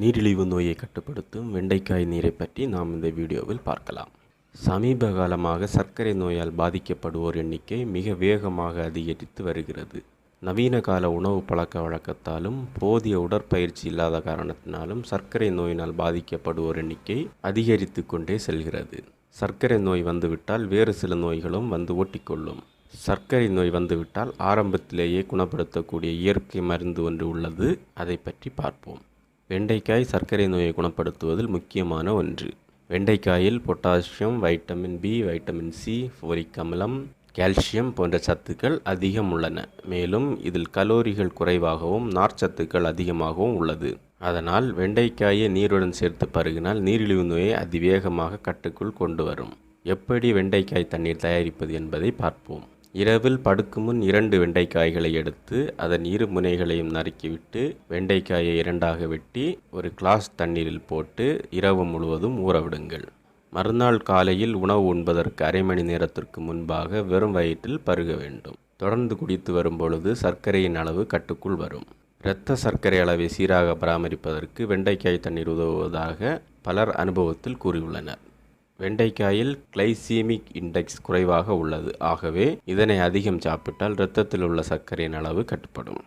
நீரிழிவு நோயை கட்டுப்படுத்தும் வெண்டைக்காய் நீரை பற்றி நாம் இந்த வீடியோவில் பார்க்கலாம். சமீப காலமாக சர்க்கரை நோயால் பாதிக்கப்படுவோர் எண்ணிக்கை மிக வேகமாக அதிகரித்து வருகிறது. நவீன கால உணவு பழக்க வழக்கத்தாலும் போதிய உடற்பயிற்சி இல்லாத காரணத்தினாலும் சர்க்கரை நோயினால் பாதிக்கப்படுவோர் எண்ணிக்கை அதிகரித்து கொண்டே செல்கிறது. சர்க்கரை நோய் வந்துவிட்டால் வேறு சில நோய்களும் வந்து ஒட்டிக்கொள்ளும். சர்க்கரை நோய் வந்துவிட்டால் ஆரம்பத்திலேயே குணப்படுத்தக்கூடிய இயற்கை மருந்து ஒன்று உள்ளது. அதை பற்றி பார்ப்போம். வெண்டைக்காய் சர்க்கரை நோயை குணப்படுத்துவதில் முக்கியமான ஒன்று. வெண்டைக்காயில் potassium vitamin B vitamin C folic அமிலம் கால்சியம் போன்ற சத்துக்கள் அதிகம் உள்ளன. மேலும் இதில் கலோரிகள் குறைவாகவும் நார்ச்சத்துக்கள் அதிகமாகவும் உள்ளது. அதனால் வெண்டைக்காயை நீருடன் சேர்த்து பருகினால் நீரிழிவு நோயை அதிவேகமாக கட்டுக்குள் கொண்டு வரும். எப்படி வெண்டைக்காய் தண்ணீர் தயாரிப்பது என்பதை பார்ப்போம். இரவில் படுக்கும் முன் இரண்டு வெண்டைக்காய்களை எடுத்து அதன் இரு முனைகளையும் நறுக்கிவிட்டு வெண்டைக்காயை இரண்டாக வெட்டி ஒரு கிளாஸ் தண்ணீரில் போட்டு இரவு முழுவதும் ஊறவிடுங்கள் மறுநாள் காலையில் உணவு உண்பதற்கு அரை மணி நேரத்திற்கு முன்பாக வெறும் வயிற்றில் பருக வேண்டும். தொடர்ந்து குடித்து வரும் பொழுது சர்க்கரையின் அளவு கட்டுக்குள் வரும். இரத்த சர்க்கரை அளவை சீராக பராமரிப்பதற்கு வெண்டைக்காய் தண்ணீர் உதவுவதாக பலர் அனுபவத்தில் கூறியுள்ளனர். வெண்டைக்காயில் கிளைசீமிக் இண்டெக்ஸ் குறைவாக உள்ளது. ஆகவே இதனை அதிகம் சாப்பிட்டால் இரத்தத்தில் உள்ள சர்க்கரையின் அளவு கட்டுப்படும்.